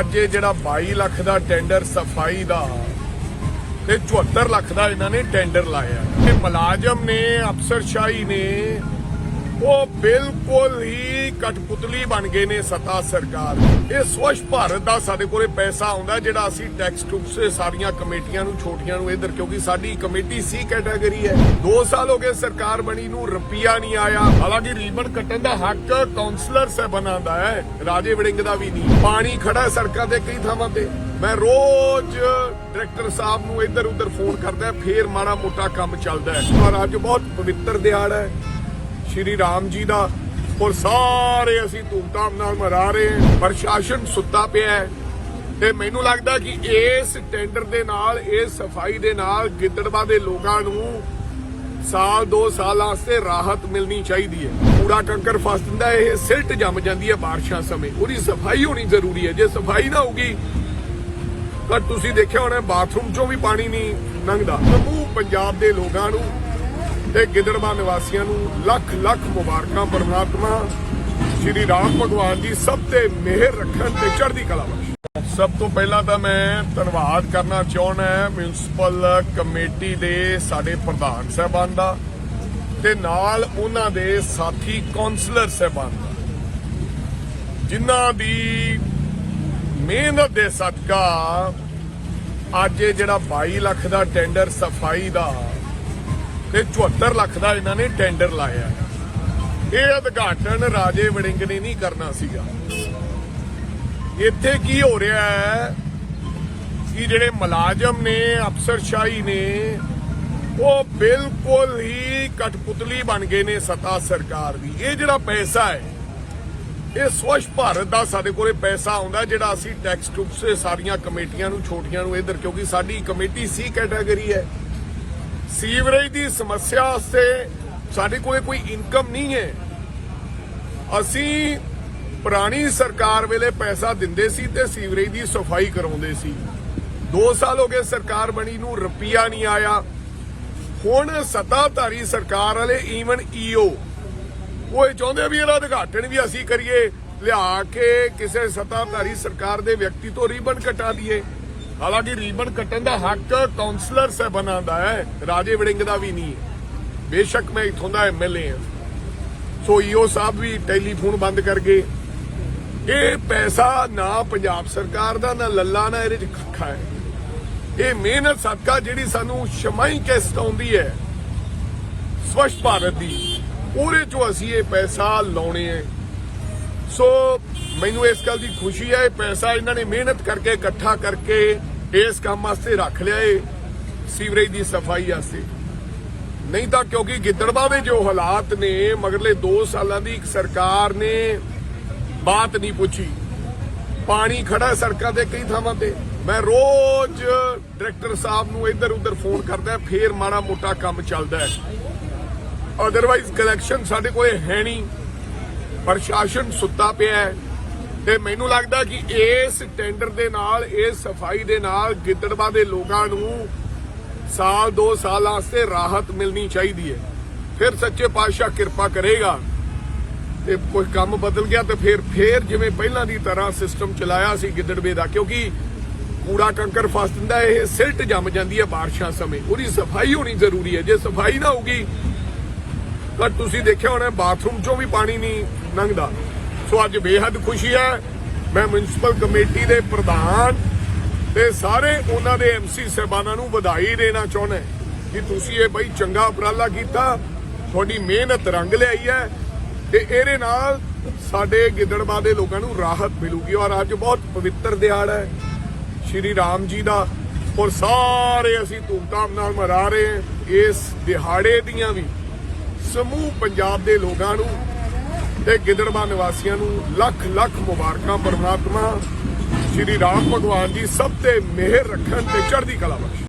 ਅੱਜ ਇਹ ਜਿਹੜਾ 22 ਲੱਖ ਦਾ ਟੈਂਡਰ ਸਫ਼ਾਈ ਦਾ ਤੇ 74 ਲੱਖ ਦਾ ਇਹਨਾਂ ਨੇ ਟੈਂਡਰ ਲਾਇਆ। ਤੇ ਮੁਲਾਜ਼ਮ ਨੇ, ਅਫਸਰਸ਼ਾਹੀ ਨੇ ਉਹ ਬਿਲਕੁਲ ਹੀ ਕਠਪੁਤਲੀ ਬਣ ਗਏ ਨੇ ਸਤਾ ਸਰਕਾਰ। ਇਹ ਸਵੱਛ ਭਾਰਤ ਦਾ ਸਾਡੇ ਕੋਲੇ ਪੈਸਾ ਆਉਂਦਾ ਜਿਹੜਾ ਅਸੀਂ ਟੈਕਸ ਟੁਕਸ ਸਾਰੀਆਂ ਕਮੇਟੀਆਂ ਨੂੰ, ਛੋਟੀਆਂ ਨੂੰ ਇਧਰ, ਕਿਉਂਕਿ ਸਾਡੀ ਕਮੇਟੀ ਸੀ ਕੈਟਾਗਰੀ ਹੈ। 2 ਸਾਲ ਹੋ ਗਏ ਸਰਕਾਰ ਬਣੀ ਨੂੰ ਰੁਪਿਆ ਨਹੀਂ ਆਇਆ। ਹਾਲਾਂਕਿ ਰੀਬਨ ਕੱਟਣ ਦਾ ਹੱਕ ਕਾਉਂਸਲਰ ਸਾਹਿਬਾਨਾਂ ਦਾ ਹੈ, ਰਾਜੇ ਵੜਿੰਗ ਦਾ ਵੀ ਨਹੀਂ। ਪਾਣੀ ਖੜਾ ਸੜਕਾਂ ਤੇ ਕਈ ਥਾਵਾਂ ਤੇ। ਮੈਂ ਰੋਜ਼ ਡਾਇਰੈਕਟਰ ਸਾਹਿਬ ਨੂੰ ਇੱਧਰ ਉੱਧਰ ਫੋਨ ਕਰਦਾ, ਫੇਰ ਮਾੜਾ ਮੋਟਾ ਕੰਮ ਚੱਲਦਾ ਹੈ। ਪਰ ਅੱਜ ਬਹੁਤ ਪਵਿੱਤਰ ਦਿਹਾੜਾ ਹੈ। ਸ਼੍ਰੀ ਰਾਮ ਜੀ ਦਾ ਔਰ ਸਾਰੇ ਅਸੀਂ ਧੂਮਧਾਮ ਨਾਲ ਮਨਾ ਰਹੇ ਹਾਂ। ਪ੍ਰਸ਼ਾਸਨ ਸੁੱਤਾ ਪਿਆ ਹੈ ਤੇ ਮੈਨੂੰ ਲੱਗਦਾ ਕਿ ਇਸ ਟੈਂਡਰ ਦੇ ਨਾਲ, ਇਸ ਸਫ਼ਾਈ ਦੇ ਨਾਲ ਗਿੱਦੜਵਾ ਦੇ ਲੋਕਾਂ ਨੂੰ ਸਾਲ 2 ਸਾਲਾਂ ਵਾਸਤੇ ਰਾਹਤ ਮਿਲਣੀ ਚਾਹੀਦੀ ਹੈ। ਕੂੜਾ ਕੰਕਰ ਫਸ ਜਾਂਦਾ ਇਹ ਸਿਲਟ ਜੰਮ ਜਾਂਦੀ ਹੈ ਬਾਰਿਸ਼ਾਂ ਸਮੇਂ। ਉਹਦੀ ਸਫ਼ਾਈ ਹੋਣੀ ਜ਼ਰੂਰੀ ਹੈ। ਜੇ ਸਫ਼ਾਈ ਨਾ ਹੋਊਗੀ, ਤਾਂ ਤੁਸੀਂ ਦੇਖਿਆ ਹੋਣਾ, ਬਾਥਰੂਮ ਚੋਂ ਵੀ ਪਾਣੀ ਨਹੀਂ ਲੰਘਦਾ। ਸਮੂਹ ਪੰਜਾਬ ਦੇ ਲੋਕਾਂ ਨੂੰ ਤੇ ਗਿੱਦੜਵਾ ਨਿਵਾਸੀਆਂ ਨੂੰ ਲੱਖ ਲੱਖ ਮੁਬਾਰਕਾਂ, ਪਰਮਾਤਮਾ ਸ਼੍ਰੀ ਰਾਮ ਭਗਵਾਨ ਜੀ ਸਭ ਤੇ ਮਿਹਰ ਰੱਖਣ ਤੇ ਚੜ੍ਹਦੀ ਕਲਾ ਬਖਸ਼। ਸਭ ਤੋਂ ਪਹਿਲਾਂ ਤਾਂ ਮੈਂ ਧੰਨਵਾਦ ਕਰਨਾ ਚਾਹੁੰਦਾ ਮਿਊਨਿਸਪਲ ਕਮੇਟੀ ਦੇ ਸਾਡੇ ਪ੍ਰਧਾਨ ਸਾਹਿਬਾਨ ਦਾ ਤੇ ਨਾਲ ਉਹਨਾਂ ਦੇ ਸਾਥੀ ਕਾਉਂਸਲਰ ਸਾਹਿਬਾਨ ਦਾ, ਜਿਨ੍ਹਾਂ ਦੀ ਮਿਹਨਤ ਦੇ ਸਦਕਾ ਅੱਜ ਇਹ ਜਿਹੜਾ 22 ਲੱਖ ਦਾ ਟੈਂਡਰ ਸਫ਼ਾਈ ਦਾ ਤੇ 74 ਲੱਖ ਦਾ ਇਹਨਾਂ ਨੇ ਟੈਂਡਰ ਲਾਇਆ। ਇਹ ਉਦਘਾਟਨ ਰਾਜੇ ਵੜਿੰਗ ਨੇ ਨਹੀਂ ਕਰਨਾ ਸੀਗਾ। ਇੱਥੇ ਕੀ ਹੋ ਰਿਹਾ ਹੈ ਕਿ ਜਿਹੜੇ ਮੁਲਾਜ਼ਮ ਨੇ, ਅਫਸਰਸ਼ਾਹੀ ਨੇ, ਉਹ ਬਿਲਕੁਲ ਹੀ ਕਠਪੁਤਲੀ ਬਣ ਗਏ ਨੇ ਸਤਾ ਸਰਕਾਰ ਦੀ। ਇਹ ਜਿਹੜਾ ਪੈਸਾ ਹੈ, ਇਹ ਸਵੱਛ ਭਾਰਤ ਦਾ ਸਾਡੇ ਕੋਲੇ ਪੈਸਾ ਆਉਂਦਾ ਜਿਹੜਾ ਅਸੀਂ ਟੈਕਸ ਟੁਕਸ ਸਾਰੀਆਂ ਕਮੇਟੀਆਂ ਨੂੰ, ਛੋਟੀਆਂ ਨੂੰ ਇਧਰ, ਕਿਉਂਕਿ ਸਾਡੀ ਕਮੇਟੀ ਸੀ ਕੈਟਾਗਰੀ ਹੈ। ਸੀਵਰੇਜ ਦੀ ਸਮੱਸਿਆ ਵਾਸਤੇ ਸਾਡੇ ਕੋਲੇ ਕੋਈ ਇਨਕਮ ਨਹੀਂ ਹੈ। ਅਸੀਂ ਪੁਰਾਣੀ ਸਰਕਾਰ ਵੇਲੇ ਪੈਸਾ ਦਿੰਦੇ ਸੀ ਤੇ ਸੀਵਰੇਜ ਦੀ ਸਫ਼ਾਈ ਕਰਾਉਂਦੇ ਸੀ। 2 ਸਾਲ ਹੋ ਗਏ ਸਰਕਾਰ ਬਣੀ ਨੂੰ ਰੁਪਿਆ ਨਹੀਂ ਆਇਆ। ਹੁਣ ਸੱਤਾਧਾਰੀ ਸਰਕਾਰ ਵਾਲੇ ਈਵਨ ਈਓ ਉਹ ਇਹ ਚਾਹੁੰਦੇ ਵੀ ਇਹਦਾ ਉਦਘਾਟਨ ਵੀ ਅਸੀਂ ਕਰੀਏ, ਲਿਆ ਕੇ ਕਿਸੇ ਸੱਤਾਧਾਰੀ ਸਰਕਾਰ ਦੇ ਵਿਅਕਤੀ ਤੋਂ ਰੀਬਨ ਕਟਾ ਦਈਏ। ਹਾਲਾਂਕਿ ਰੀਬਨ ਕੱਟਣ ਦਾ ਹੱਕ ਕਾਉਂਸਲਰ ਸਾਹਿਬਾਨਾਂ ਦਾ ਹੈ। ਰਾਜੇ ਵੜਿੰਗ ਦਾ ਵੀ ਨਹੀਂ ਹੈ। ਬੇਸ਼ੱਕ ਮੈਂ ਇਥੋਂ ਦਾ ਐਮਐਲਏ ਹਾਂ। ਸੋ ਈਓ ਸਾਹਿਬ ਵੀ ਟੈਲੀਫੋਨ ਬੰਦ ਕਰ ਗਏ ਇਹ ਪੈਸਾ ਨਾ ਪੰਜਾਬ ਸਰਕਾਰ ਦਾ, ਨਾ ਲੱਲਾ, ਨਾ ਇਹਦੇ ਚ ਖੱਖਾ ਹੈ। ਇਹ ਮਿਹਨਤ ਸਦਕਾ ਜਿਹੜੀ ਸਾਨੂੰ ਸ਼ਮਾਈ ਕਿਸ਼ਤ ਆਉਂਦੀ ਹੈ, ਸਵੱਛ ਭਾਰਤ ਦੀ, ਉਹਦੇ ਚੋਂ ਅਸੀਂ ਇਹ ਪੈਸਾ ਲਾਉਣੇ ਹੈ। ਸੋ ਮੈਨੂੰ ਇਸ ਗੱਲ ਦੀ ਖੁਸ਼ੀ ਹੈ, ਇਹ ਪੈਸਾ ਇਹਨਾਂ ਨੇ ਮਿਹਨਤ ਕਰਕੇ, ਇਕੱਠਾ ਕਰਕੇ ਇਸ ਕੰਮ ਵਾਸਤੇ ਰੱਖ ਲਿਆ ਏ, ਸੀਵਰੇਜ ਦੀ ਸਫ਼ਾਈ ਵਾਸਤੇ। ਨਹੀਂ ਤਾਂ ਕਿਉਂਕਿ ਗਿੱਦੜਵਾ ਦੇ ਜੋ ਹਾਲਾਤ ਨੇ, ਮਗਰਲੇ 2 ਸਾਲਾਂ ਦੀ ਇੱਕ ਸਰਕਾਰ ਨੇ ਬਾਤ ਨਹੀਂ ਪੁੱਛੀ। ਪਾਣੀ ਖੜਾ ਸੜਕਾਂ ਤੇ ਕਈ ਥਾਵਾਂ ਤੇ। ਮੈਂ ਰੋਜ਼ ਡਾਇਰੈਕਟਰ ਸਾਹਿਬ ਨੂੰ ਇੱਧਰ ਉੱਧਰ ਫੋਨ ਕਰਦਾ, ਫੇਰ ਮਾੜਾ ਮੋਟਾ ਕੰਮ ਚੱਲਦਾ ਹੈ। ਅਦਰਵਾਈਜ਼ ਕਲੈਕਸ਼ਨ ਸਾਡੇ ਕੋਲੇ ਹੈ ਨਹੀਂ। ਪ੍ਰਸ਼ਾਸਨ ਸੁੱਤਾ ਪਿਆ ਹੈ ਤੇ ਮੈਨੂੰ ਲੱਗਦਾ ਕਿ ਇਸ ਟੈਂਡਰ ਦੇ ਨਾਲ, ਇਸ ਸਫ਼ਾਈ ਦੇ ਨਾਲ ਗਿੱਦੜਵਾ ਦੇ ਲੋਕਾਂ ਨੂੰ ਸਾਲ 2 ਸਾਲ ਵਾਸਤੇ ਰਾਹਤ ਮਿਲਣੀ ਚਾਹੀਦੀ ਹੈ। ਫਿਰ ਸੱਚੇ ਪਾਤਸ਼ਾਹ ਕਿਰਪਾ ਕਰੇਗਾ ਤੇ ਕੋਈ ਕੰਮ ਬਦਲ ਗਿਆ ਤੇ ਫਿਰ, ਫੇਰ ਜਿਵੇਂ ਪਹਿਲਾਂ ਦੀ ਤਰ੍ਹਾਂ ਸਿਸਟਮ ਚਲਾਇਆ ਸੀ ਗਿੱਦੜਵੇ ਦਾ, ਕਿਉਂਕਿ ਕੂੜਾ ਕੰਕਰ ਫਸ ਦਿੰਦਾ ਇਹ ਸਿਲਟ ਜੰਮ ਜਾਂਦੀ ਹੈ ਬਾਰਿਸ਼ਾਂ ਸਮੇਂ। ਉਹਦੀ ਸਫ਼ਾਈ ਹੋਣੀ ਜ਼ਰੂਰੀ ਹੈ। ਜੇ ਸਫ਼ਾਈ ਨਾ ਹੋਊਗੀ, ਤਾਂ ਤੁਸੀਂ ਦੇਖਿਆ ਹੋਣਾ, ਬਾਥਰੂਮ ਚੋਂ ਵੀ ਪਾਣੀ ਨਹੀਂ ਲੰਘਦਾ। ਸੋ ਅੱਜ ਬੇहद ਖੁਸ਼ੀ ਹੈ। ਮੈਂ ਮਿਊਨਿਸਪਲ ਕਮੇਟੀ ਦੇ ਪ੍ਰਧਾਨ ਤੇ ਸਾਰੇ ਉਹਨਾਂ ਦੇ ਐਮਸੀ ਸਹਿਬਾਨਾਂ ਨੂੰ ਵਧਾਈ ਦੇਣਾ ਚਾਹੁੰਦਾ ਕਿ ਤੁਸੀਂ ਇਹ ਬਈ ਚੰਗਾ ਉਪਰਾਲਾ ਕੀਤਾ। ਤੁਹਾਡੀ ਮਿਹਨਤ ਰੰਗ ਲਿਆਈ ਹੈ ਤੇ ਇਹਦੇ ਨਾਲ ਸਾਡੇ ਗਿੱਦੜਬਾ ਦੇ ਲੋਕਾਂ ਨੂੰ ਰਾਹਤ ਮਿਲੂਗੀ ਔਰ ਅੱਜ ਬਹੁਤ ਪਵਿੱਤਰ ਦਿਹਾੜਾ ਹੈ। ਸ਼੍ਰੀ ਰਾਮ ਜੀ ਦਾ ਔਰ ਸਾਰੇ ਅਸੀਂ ਧੂਮਧਾਮ ਨਾਲ ਮਨਾ ਰਹੇ ਹਾਂ। ਇਸ ਦਿਹਾੜੇ ਦੀਆਂ ਵੀ ਸਮੂਹ ਪੰਜਾਬ ਦੇ ਲੋਕਾਂ ਨੂੰ ਤੇ ਗਿੱਦੜਬਾ ਨਿਵਾਸੀਆਂ ਨੂੰ ਲੱਖ ਲੱਖ ਮੁਬਾਰਕਾਂ, ਪਰਮਾਤਮਾ ਸ਼੍ਰੀ ਰਾਮ ਭਗਵਾਨ ਜੀ ਸਭ ਤੇ ਮਿਹਰ ਰੱਖਣ ਤੇ ਚੜ੍ਹਦੀ ਕਲਾ ਬਖਸ਼ਣ